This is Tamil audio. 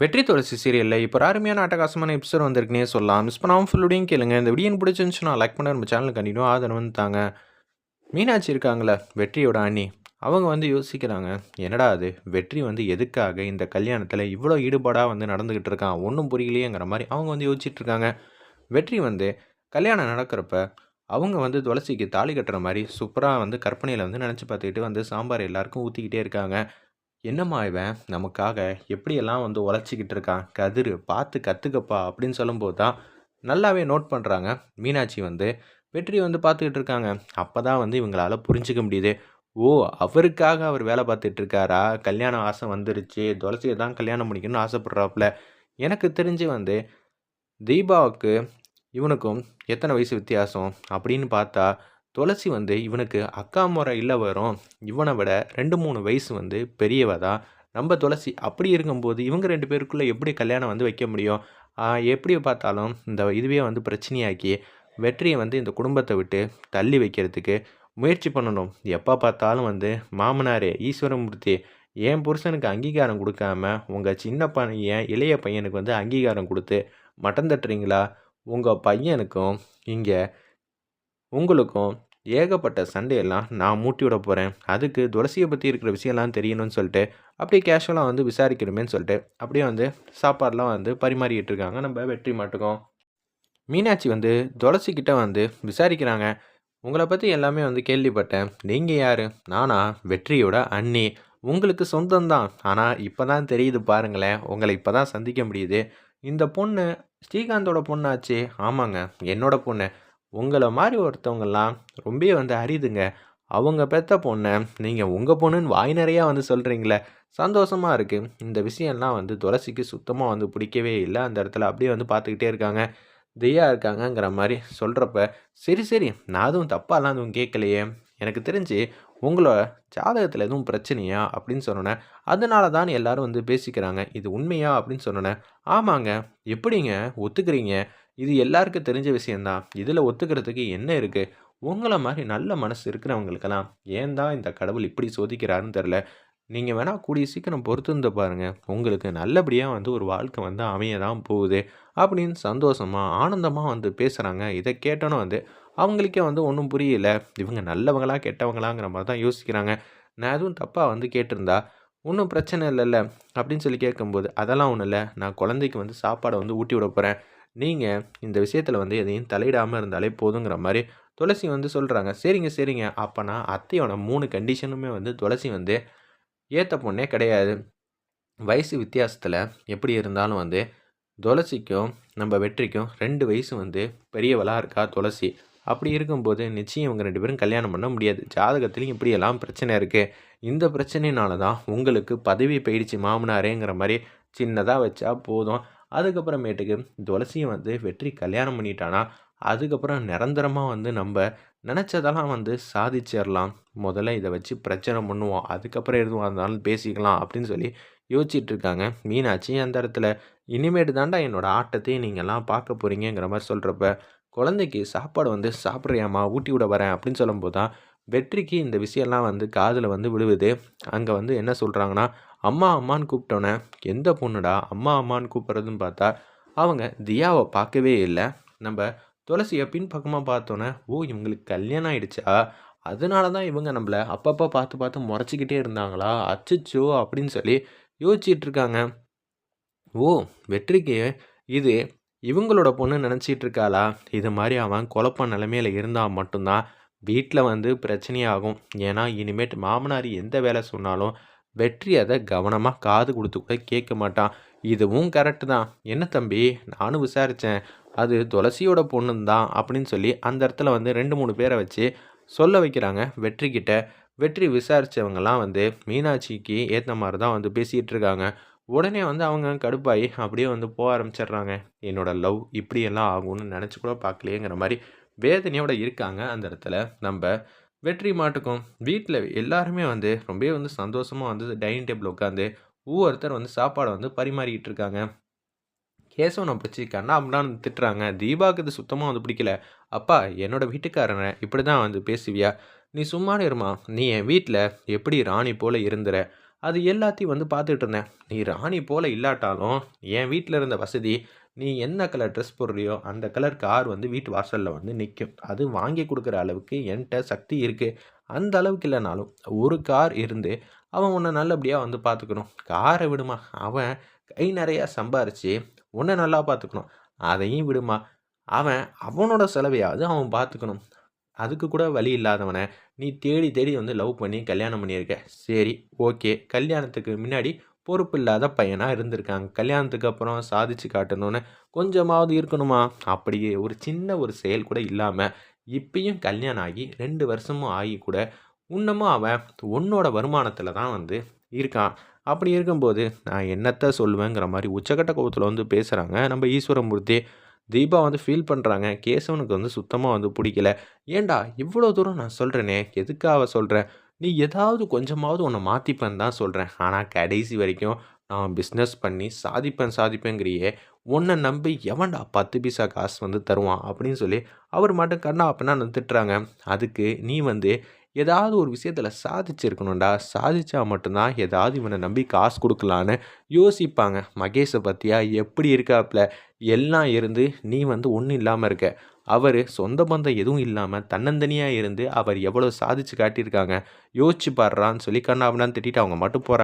வெற்றி துளசி சீரியலில் இப்போ அருமையான அட்டகாசமான எபிசோட் வந்திருக்குனே சொல்லலாம். மிஸ் பண்ணாமல் ஃபுல்லுடையும் கேளுங்க. இந்த வீடியோ பிடிச்சிருந்துச்சுன்னா லைக் பண்ண நம்ம சேனல் கண்டினியூ ஆதரவு வந்துட்டாங்க மீனாட்சி இருக்காங்களே வெற்றியோட அண்ணி. அவங்க வந்து யோசிக்கிறாங்க என்னடா அது? வெற்றி வந்து எதுக்காக இந்த கல்யாணத்தில் இவ்வளோ ஈடுபாடாக வந்து நடந்துக்கிட்டு இருக்கான்? ஒன்றும் புரியலையேங்கிற மாதிரி அவங்க வந்து யோசிச்சுட்டு இருக்காங்க. வெற்றி வந்து கல்யாணம் நடக்கிறப்ப அவங்க வந்து துளசிக்கு தாலி கட்டுற மாதிரி சூப்பராக வந்து கற்பனையில் வந்து நினச்சி பார்த்துக்கிட்டு வந்து சாம்பார் எல்லாருக்கும் ஊற்றிக்கிட்டே இருக்காங்க. என்னம்மா இவன்? நமக்காக எப்படியெல்லாம் வந்து உழைச்சிக்கிட்டு இருக்கான்? கதிர் பார்த்து கற்றுக்கப்பா அப்படின்னு சொல்லும்போது தான் நல்லாவே நோட் பண்ணுறாங்க மீனாட்சி வந்து வெற்றி வந்து பார்த்துக்கிட்டு இருக்காங்க. அப்போ தான் வந்து இவங்களால புரிஞ்சுக்க முடியுது. ஓ அவருக்காக அவர் வேலை பார்த்துட்டு இருக்காரா? கல்யாணம் ஆசை வந்துருச்சு. துளசியை தான் கல்யாணம் பண்ணிக்கணும்னு ஆசைப்பட்றாப்புல. எனக்கு தெரிஞ்சு வந்து தீபாவுக்கு இவனுக்கும் எத்தனை வயசு வித்தியாசம் அப்படின்னு பார்த்தா துளசி வந்து இவனுக்கு அக்கா முறை இல்லை வரும். இவனை விட ரெண்டு மூணு வயசு வந்து பெரியவ தான். நம்ம துளசி அப்படி இருக்கும்போது இவங்க ரெண்டு பேருக்குள்ளே எப்படி கல்யாணம் வந்து வைக்க முடியும்? எப்படி பார்த்தாலும் இந்த இதுவே வந்து பிரச்சனையாக்கி வெற்றியை வந்து இந்த குடும்பத்தை விட்டு தள்ளி வைக்கிறதுக்கு முயற்சி பண்ணணும். எப்போ பார்த்தாலும் வந்து மாமனாரே ஈஸ்வரமூர்த்தி என் புருஷனுக்கு அங்கீகாரம் கொடுக்காம உங்கள் சின்ன பையன் இளைய பையனுக்கு வந்து அங்கீகாரம் கொடுத்து மட்டம் தட்டுறீங்களா? உங்கள் பையனுக்கும் இங்கே உங்களுக்கும் ஏகப்பட்ட சண்டையெல்லாம் நான் மூட்டி விட போகிறேன் அதுக்கு துளசியை பற்றி இருக்கிற விஷயம்லாம் தெரியணும்னு சொல்லிட்டு அப்படியே கேஷுவலாக வந்து விசாரிக்கணுமேன்னு சொல்லிட்டு அப்படியே வந்து சாப்பாடெலாம் வந்து பரிமாறிக்கிட்டு இருக்காங்க. நம்ம வெற்றி மாட்டுக்கோம். மீனாட்சி வந்து துளசிக்கிட்ட வந்து விசாரிக்கிறாங்க. உங்களை பற்றி எல்லாமே வந்து கேள்விப்பட்டேன். நீங்கள் யார்? நானா? வெற்றியோட அண்ணி. உங்களுக்கு சொந்தம்தான். ஆனால் இப்போ தான் தெரியுது பாருங்களேன். உங்களை இப்போ தான் சந்திக்க முடியுது. இந்த பொண்ணு ஸ்ரீகாந்தோட பொண்ணாச்சு. ஆமாங்க என்னோட பொண்ணு. உங்களை மாதிரி ஒருத்தவங்கெல்லாம் ரொம்ப வந்து அரிதுங்க. அவங்க பெத்த பொண்ணை நீங்கள் உங்கள் பொண்ணுன்னு வாய் நிறையா வந்து சொல்கிறீங்களே சந்தோஷமாக இருக்குது இந்த விஷயம்லாம் வந்து துளசிக்கு சுத்தமாக வந்து பிடிக்கவே இல்லை. அந்த இடத்துல அப்படியே வந்து பார்த்துக்கிட்டே இருக்காங்க. தியா இருக்காங்கங்கிற மாதிரி சொல்கிறப்ப சரி சரி நான் அதுவும் தப்பாலாம் அதுவும் கேட்கலையே எனக்கு தெரிஞ்சு உங்களோட ஜாதகத்தில் எதுவும் பிரச்சனையா? அப்படின்னு சொன்னோன்னே அதனால தான் எல்லாரும் வந்து பேசிக்கிறாங்க. இது உண்மையா? அப்படின்னு சொன்னோன்னே ஆமாங்க. எப்படிங்க? ஒத்துக்கிறீங்க. இது எல்லாருக்கும் தெரிஞ்ச விஷயந்தான் இதில் ஒத்துக்கிறதுக்கு என்ன இருக்குது உங்களை மாதிரி நல்ல மனசு இருக்கிறவங்களுக்கெல்லாம் ஏன் தான் இந்த கடவுள் இப்படி சோதிக்கிறாருன்னு தெரில நீங்கள் வேணால் கூடிய சீக்கிரம் பொறுத்து இருந்து பாருங்கள் உங்களுக்கு நல்லபடியாக வந்து ஒரு வாழ்க்கை வந்து அமைய தான் போகுது. அப்படின்னு சந்தோஷமாக ஆனந்தமாக வந்து பேசுகிறாங்க இதை கேட்டோன்னே வந்து அவங்களுக்கே வந்து ஒன்றும் புரியல. இவங்க நல்லவங்களா கெட்டவங்களாங்கிற மாதிரி தான் யோசிக்கிறாங்க. நான் எதுவும் தப்பாக வந்து கேட்டிருந்தா ஒன்றும் பிரச்சனை இல்லைல்ல அப்படின்னு சொல்லி கேட்கும்போது அதெல்லாம் ஒன்றும் இல்லை. நான் குழந்தைக்கு வந்து சாப்பாடை வந்து ஊட்டி விட போகிறேன் நீங்கள் இந்த விஷயத்தில் வந்து எதையும் தலையிடாமல் இருந்தாலே போதுங்கிற மாதிரி துளசி வந்து சொல்கிறாங்க சரிங்க சரிங்க. அப்போனா அத்தையோட மூணு கண்டிஷனுமே வந்து துளசி வந்து ஏற்ற பொண்ணே கிடையாது. வயசு வித்தியாசத்தில் எப்படி இருந்தாலும் வந்து துளசிக்கும் நம்ம வெற்றிக்கும் ரெண்டு வயசு வந்து பெரியவளாக இருக்கா துளசி? அப்படி இருக்கும்போது நிச்சயம் இவங்க ரெண்டு பேரும் கல்யாணம் பண்ண முடியாது. ஜாதகத்துலேயும் இப்படியெல்லாம் பிரச்சனை இருக்குது இந்த பிரச்சனையினால தான் உங்களுக்கு பதவி போயிடுச்சு மாமனாரேங்கிற மாதிரி சின்னதாக வச்சா போதும். அதுக்கப்புறமேட்டுக்கு துளசியை வந்து வெற்றி கல்யாணம் பண்ணிட்டானா அதுக்கப்புறம் நிரந்தரமாக வந்து நம்ம நினச்சதெல்லாம் வந்து சாதிச்சிடலாம் முதல்ல இதை வச்சு பிரச்சனை பண்ணுவோம் அதுக்கப்புறம் எதுவாக இருந்தாலும் பேசிக்கலாம் அப்படின்னு சொல்லி யோசிச்சுட்டு இருக்காங்க. மீனாட்சி அந்த இடத்துல இனிமேட்டு தாண்டா என்னோடய ஆட்டத்தையும் நீங்கள்லாம் பார்க்க போகிறீங்கிற மாதிரி சொல்கிறப்ப குழந்தைக்கு சாப்பாடு வந்து சாப்பிட்றியாம்மா ஊட்டி விட வரேன் அப்படின்னு சொல்லும்போது தான் வெற்றிக்கு இந்த விஷயம்லாம் வந்து காதில் வந்து விழுவுது. அங்கே வந்து என்ன சொல்கிறாங்கன்னா அம்மா அம்மான்னு கூப்பிட்டோன்னே எந்த பொண்ணுடா? அம்மா அம்மான்னு கூப்பிட்றதுன்னு பார்த்தா அவங்க தியாவை பார்க்கவே இல்லை. நம்ம துளசியை பின்பக்கமாக பார்த்தோன்னே ஓ இவங்களுக்கு கல்யாணம் ஆயிடுச்சா? அதனால தான் இவங்க நம்மளை அப்பப்போ பார்த்து பார்த்து முறைச்சிக்கிட்டே இருந்தாங்களா? அச்சிச்சோ அப்படின்னு சொல்லி யோசிச்சிட்டு இருக்காங்க. ஓ வெற்றிக்கு இது இவங்களோட பொண்ணு நினச்சிட்டு இருக்காளா? இது மாதிரி அவன் குழப்ப நிலைமையில இருந்தால் மட்டும்தான் வீட்டில் வந்து பிரச்சனையாகும். ஏன்னா இனிமேட்டு மாமனார் எந்த வேலை சொன்னாலும் வெற்றி அதை கவனமாக காது கொடுத்து கூட கேட்க மாட்டான். இதுவும் கரெக்டு தான். என்ன தம்பி? நானும் விசாரித்தேன் அது துளசியோட பொண்ணு தான் அப்படின்னு சொல்லி அந்த இடத்துல வந்து ரெண்டு மூணு பேரை வச்சு சொல்ல வைக்கிறாங்க வெற்றி கிட்ட. வெற்றி விசாரித்தவங்கலாம் வந்து மீனாட்சிக்கு ஏற்ற மாதிரி தான் வந்து பேசிகிட்டு இருக்காங்க. உடனே வந்து அவங்க கடுப்பாகி அப்படியே வந்து போக ஆரம்பிச்சிடுறாங்க. என்னோட லவ் இப்படியெல்லாம் ஆகும்னு நினச்சி கூட பார்க்கலையேங்கிற மாதிரி வேதனையோடு இருக்காங்க அந்த இடத்துல. நம்ம வெற்றி மாட்டுக்கும். வீட்டில் எல்லாருமே வந்து ரொம்பவே வந்து சந்தோஷமாக வந்து டைனிங் டேபிள் உட்காந்து ஒவ்வொருத்தர் வந்து சாப்பாடை வந்து பரிமாறிக்கிட்டு இருக்காங்க. கேசவனை பிடிச்சி கண்ணா அப்படின்னு திட்டுறாங்க. தீபாவுக்கு இது சுத்தமாக வந்து பிடிக்கல. அப்பா என்னோட வீட்டுக்காரனை இப்படி தான் வந்து பேசுவியா? நீ சும்மா இருமா. நீ என் வீட்டில் எப்படி ராணி போல் இருந்துற? அது எல்லாத்தையும் வந்து பார்த்துட்டு இருந்தேன். நீ ராணி போல் இல்லாட்டாலும் என் வீட்டில் இருந்த வசதி நீ என்ன கலர் ட்ரெஸ் போடுறியோ அந்த கலர் கார் வந்து வீட்டு வாசலில் வந்து நிற்கும் அது வாங்கி கொடுக்குற அளவுக்கு என்கிட்ட சக்தி இருக்குது அந்த அளவுக்கு இல்லைனாலும் ஒரு கார் இருந்து அவன் உன்னை நல்லபடியாக வந்து பார்த்துக்கணும் காரை விடுமா? அவன் கை நிறையா சம்பாரித்து உன்னை நல்லா பார்த்துக்கணும் அதையும் விடுமா? அவன் அவனோட செலவையாவது அவன் பார்த்துக்கணும் அதுக்கு கூட வழி இல்லாதவனை நீ தேடி தேடி வந்து லவ் பண்ணி கல்யாணம் பண்ணியிருக்க. சரி ஓகே கல்யாணத்துக்கு முன்னாடி பொறுப்பு இல்லாத பையனாக இருந்திருக்காங்க. கல்யாணத்துக்கு அப்புறம் சாதிச்சு காட்டணும்னு கொஞ்சமாவது இருக்கணுமா? அப்படியே ஒரு சின்ன ஒரு செயல் கூட இல்லாமல் இப்பயும் கல்யாணம் ஆகி ரெண்டு வருஷமும் ஆகி கூட இன்னமும் அவன் உன்னோட வருமானத்தில் தான் வந்து இருக்கான். அப்படி இருக்கும்போது நான் என்னத்தை சொல்லுவேங்கிற மாதிரி உச்சக்கட்ட கோபத்தில் வந்து பேசுகிறாங்க நம்ம ஈஸ்வரமூர்த்தி தீபா வந்து ஃபீல் பண்ணுறாங்க கேசவனுக்கு வந்து சுத்தமாக வந்து பிடிக்கல. ஏண்டா இவ்வளோ தூரம் நான் சொல்கிறேனே எதுக்காக சொல்கிறேன் நீ ஏதாவது கொஞ்சமாவது உன்னை மாற்றிப்பேன்னு தான் சொல்கிறேன் ஆனால் கடைசி வரைக்கும் நான் பிஸ்னஸ் பண்ணி சாதிப்பேன் சாதிப்பேங்கிறியே உன்னை நம்பி எவன்டா பத்து பைசா காசு வந்து தருவான் அப்படின்னு சொல்லி அவர் மட்டும் கண்ணா அப்படின்னா திட்டுறாங்க அதுக்கு நீ வந்து ஏதாவது ஒரு விஷயத்தில் சாதிச்சிருக்கணும்டா. சாதிச்சா மட்டும்தான் ஏதாவது இவனை நம்பி காசு கொடுக்கலான்னு யோசிப்பாங்க. மகேஷை பற்றியா எப்படி இருக்காப்புல எல்லாம் இருந்து நீ வந்து ஒன்றும் இல்லாமல் இருக்க. அவர் சொந்த பந்தம் எதுவும் இல்லாமல் தன்னந்தனியாக இருந்து அவர் எவ்வளோ சாதிச்சு காட்டியிருக்காங்க யோசிச்சு பாடுறான்னு சொல்லி கண்ணாபினான்னு திட்டிட்டு அவங்க மட்டும் போகிறாங்க